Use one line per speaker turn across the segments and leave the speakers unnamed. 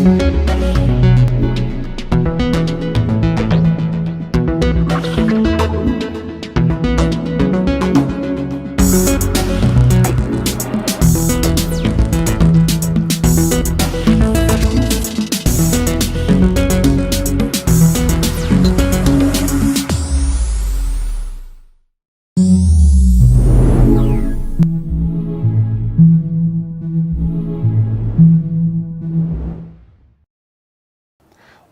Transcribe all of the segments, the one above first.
У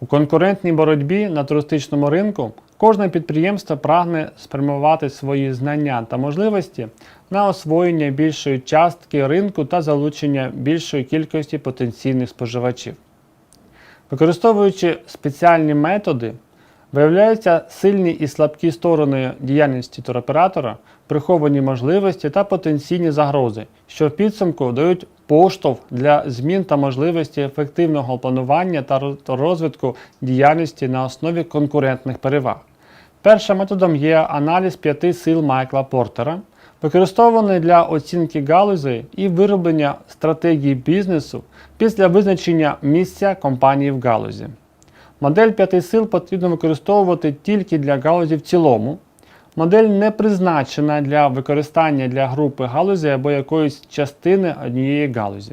конкурентній боротьбі на туристичному ринку кожне підприємство прагне спрямувати свої знання та можливості на освоєння більшої частки ринку та залучення більшої кількості потенційних споживачів. Використовуючи спеціальні методи, виявляються сильні і слабкі сторони діяльності туроператора, приховані можливості та потенційні загрози, що в підсумку дають поштовх для змін та можливості ефективного планування та розвитку діяльності на основі конкурентних переваг. Першим методом є аналіз п'яти сил Майкла Портера, використований для оцінки галузей і вироблення стратегії бізнесу після визначення місця компанії в галузі. Модель п'яти сил потрібно використовувати тільки для галузі в цілому. Модель не призначена для використання для групи галузі або якоїсь частини однієї галузі.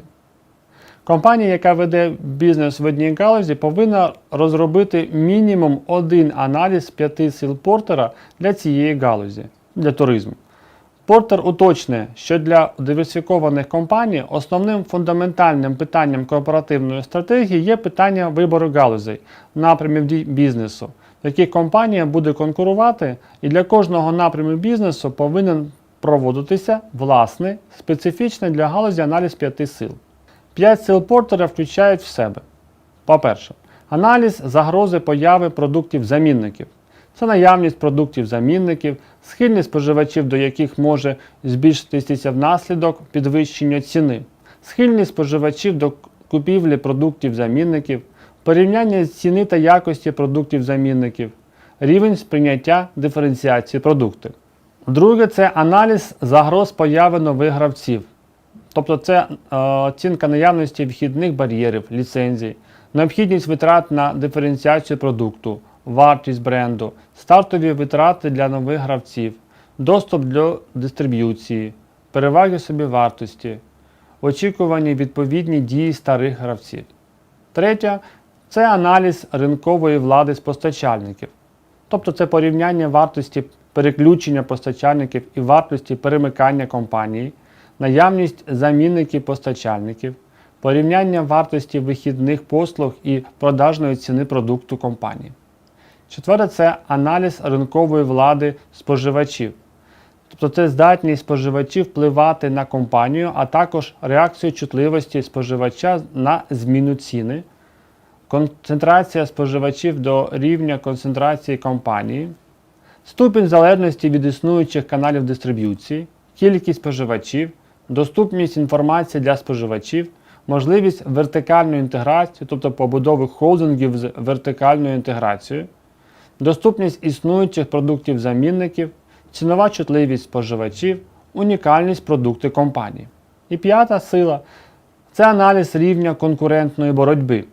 Компанія, яка веде бізнес в одній галузі, повинна розробити мінімум один аналіз п'яти сил Портера для цієї галузі для туризму. Портер уточнює, що для диверсифікованих компаній основним фундаментальним питанням корпоративної стратегії є питання вибору галузей, напрямів дій бізнесу, в яких компанія буде конкурувати, і для кожного напряму бізнесу повинен проводитися власний, специфічний для галузі аналіз п'яти сил. П'ять сил Портера включають в себе. По-перше, аналіз загрози появи продуктів-замінників. Це наявність продуктів-замінників, схильність споживачів, до яких може збільшитися внаслідок підвищення ціни, схильність споживачів до купівлі продуктів-замінників, порівняння ціни та якості продуктів-замінників, рівень сприйняття диференціації продуктів. Друге це аналіз загроз появи нових гравців. Тобто це е, оцінка наявності вхідних бар'єрів, ліцензій, необхідність витрат на диференціацію продукту, вартість бренду, стартові витрати для нових гравців, доступ до дистриб'юції, переваги собівартості, очікувані відповідні дії старих гравців. Третє це аналіз ринкової влади з постачальників. Тобто це порівняння вартості переключення постачальників і вартості перемикання компанії, наявність замінників постачальників, порівняння вартості вихідних послуг і продажної ціни продукту компанії. Четверте це аналіз ринкової влади споживачів. Тобто це здатність споживачів впливати на компанію, а також реакцію чутливості споживача на зміну ціни, концентрація споживачів до рівня концентрації компанії, ступінь залежності від існуючих каналів дистриб'юції, кількість споживачів, доступність інформації для споживачів, можливість вертикальної інтеграції, тобто побудови холдингів з вертикальною інтеграцією, доступність існуючих продуктів-замінників, цінова чутливість споживачів, унікальність продукту компанії. І п'ята сила це аналіз рівня конкурентної боротьби.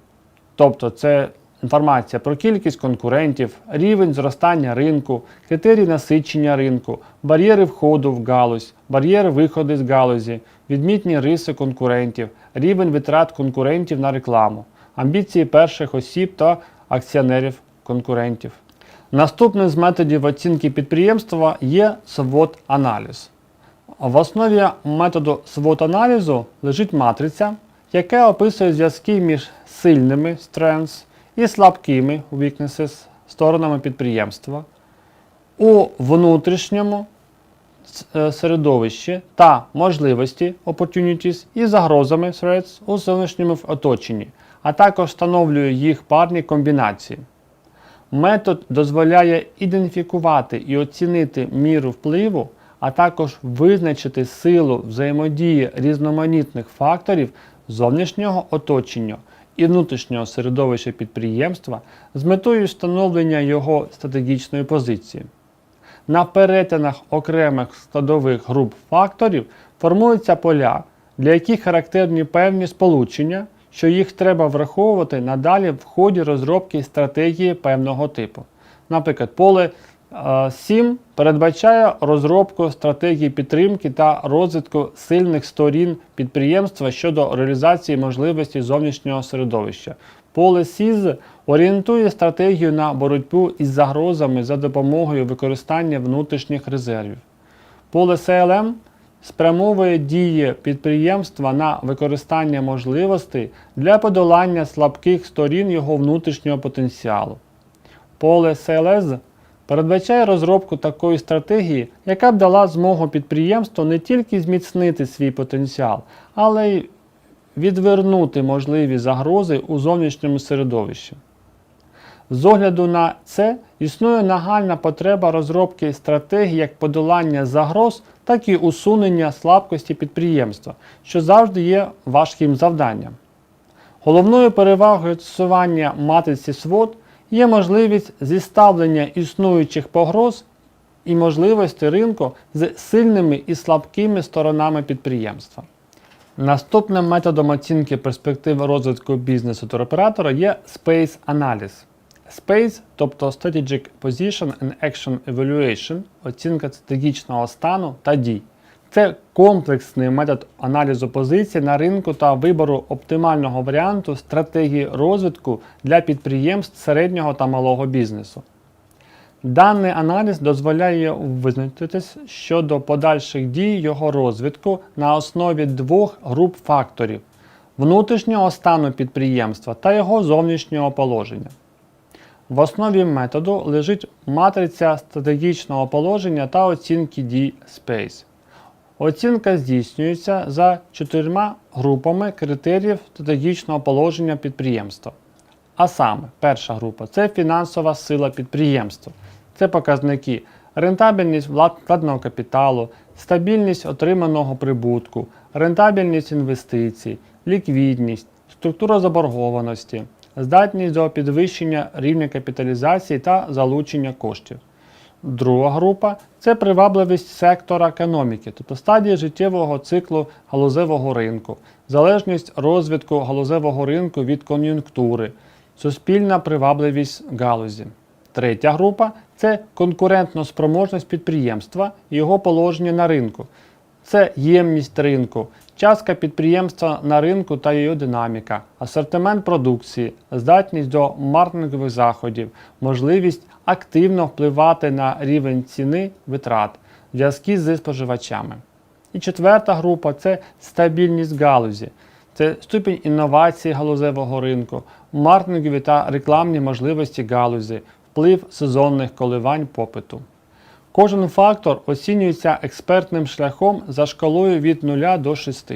Тобто це інформація про кількість конкурентів, рівень зростання ринку, критерії насичення ринку, бар'єри входу в галузь, бар'єри виходу з галузі, відмітні риси конкурентів, рівень витрат конкурентів на рекламу, амбіції перших осіб та акціонерів конкурентів. Наступним з методів оцінки підприємства є SWOT-аналіз. В основі методу SWOT-аналізу лежить матриця, яка описує зв'язки між сильними strengths і слабкими weaknesses сторонами підприємства у внутрішньому е, середовищі та можливості opportunities і загрозами threats у зовнішньому оточенні, а також встановлює їх парні комбінації. Метод дозволяє ідентифікувати і оцінити міру впливу, а також визначити силу взаємодії різноманітних факторів зовнішнього оточення і внутрішнього середовища підприємства з метою встановлення його стратегічної позиції. На перетинах окремих складових груп факторів формуються поля, для яких характерні певні сполучення, що їх треба враховувати надалі в ході розробки стратегії певного типу. Наприклад, поле е, 7 передбачає розробку стратегії підтримки та розвитку сильних сторін підприємства щодо реалізації можливостей зовнішнього середовища. Поле СІЗ орієнтує стратегію на боротьбу із загрозами за допомогою використання внутрішніх резервів. Поле СЛМ спрямовує дії підприємства на використання можливостей для подолання слабких сторін його внутрішнього потенціалу. Поле СЛС передбачає розробку такої стратегії, яка б дала змогу підприємству не тільки зміцнити свій потенціал, але й відвернути можливі загрози у зовнішньому середовищі. З огляду на це існує нагальна потреба розробки стратегій як подолання загроз, так і усунення слабкості підприємства, що завжди є важким завданням. Головною перевагою застосування матриці SWOT є можливість зіставлення існуючих погроз і можливості ринку з сильними і слабкими сторонами підприємства. Наступним методом оцінки перспектив розвитку бізнесу туроператора є Space Analysis. SPACE, тобто Strategic Position and Action Evaluation, оцінка стратегічного стану та дій. Це комплексний метод аналізу позицій на ринку та вибору оптимального варіанту стратегії розвитку для підприємств середнього та малого бізнесу. Даний аналіз дозволяє визначитись щодо подальших дій його розвитку на основі двох груп факторів внутрішнього стану підприємства та його зовнішнього положення. В основі методу лежить матриця стратегічного положення та оцінки дій SPACE. Оцінка здійснюється за чотирма групами критеріїв стратегічного положення підприємства. А саме, перша група це фінансова сила підприємства. Це показники рентабельність вкладеного капіталу, стабільність отриманого прибутку, рентабельність інвестицій, ліквідність, структура заборгованості, здатність до підвищення рівня капіталізації та залучення коштів. Друга група це привабливість сектора економіки, тобто стадії життєвого циклу галузевого ринку, залежність розвитку галузевого ринку від кон'юнктури, суспільна привабливість галузі. Третя група це конкурентна спроможність підприємства і його положення на ринку. Це ємність ринку, частка підприємства на ринку та її динаміка, асортимент продукції, здатність до маркетингових заходів, можливість активно впливати на рівень ціни витрат, зв'язки з споживачами. І четверта група це стабільність галузі. Це ступінь інновації галузевого ринку, маркетингові та рекламні можливості галузі, вплив сезонних коливань попиту. Кожен фактор оцінюється експертним шляхом за шкалою від 0 до 6.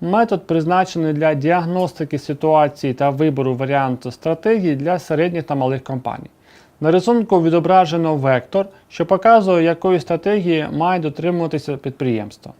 Метод призначений для діагностики ситуації та вибору варіанту стратегії для середніх та малих компаній. На рисунку відображено вектор, що показує, якої стратегії має дотримуватися підприємство.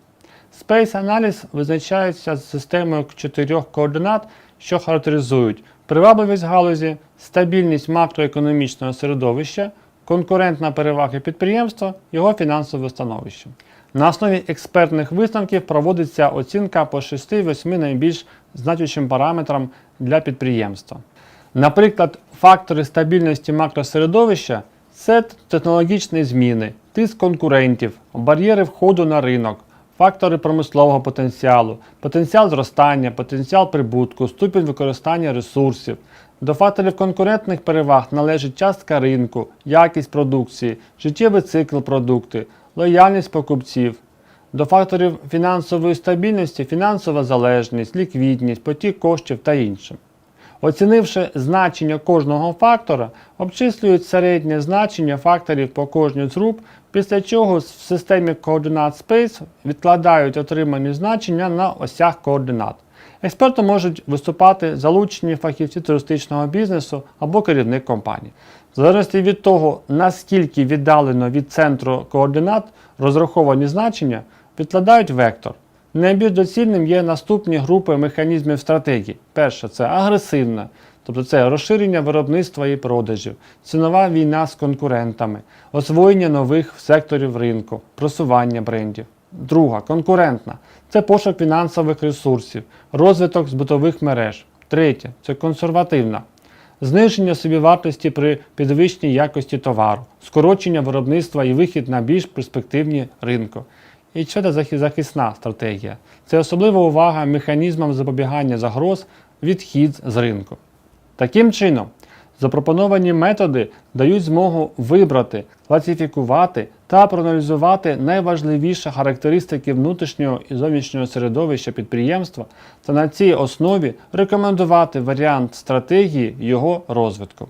Space Analysis визначається з системою чотирьох координат, що характеризують привабливість галузі, стабільність макроекономічного середовища, конкурентна перевага підприємства, його фінансове становище. На основі експертних висновків проводиться оцінка по 6-8 найбільш значущим параметрам для підприємства. Наприклад, фактори стабільності макросередовища це технологічні зміни, тиск конкурентів, бар'єри входу на ринок, фактори промислового потенціалу, потенціал зростання, потенціал прибутку, ступінь використання ресурсів. До факторів конкурентних переваг належить частка ринку, якість продукції, життєвий цикл продукти, лояльність покупців. До факторів фінансової стабільності, фінансова залежність, ліквідність, потік коштів та інше. Оцінивши значення кожного фактора, обчислюють середнє значення факторів по кожній з груп, після чого в системі координат Space відкладають отримані значення на осях координат. Експертом можуть виступати залучені фахівці туристичного бізнесу або керівник компанії. В залежності від того, наскільки віддалено від центру координат розраховані значення, відкладають вектор. Найбільш доцільним є наступні групи механізмів стратегії. Перше це агресивна, тобто це розширення виробництва і продажів, цінова війна з конкурентами, освоєння нових секторів ринку, просування брендів. Друга конкурентна це пошук фінансових ресурсів, розвиток збутових мереж. Третє це консервативна. Зниження собівартості при підвищенні якості товару, скорочення виробництва і вихід на більш перспективні ринки. І захи- захисна стратегія. Це особлива увага механізмам запобігання загроз, відхід з ринку. Таким чином, запропоновані методи дають змогу вибрати, класифікувати та проаналізувати найважливіші характеристики внутрішнього і зовнішнього середовища підприємства та на цій основі рекомендувати варіант стратегії його розвитку.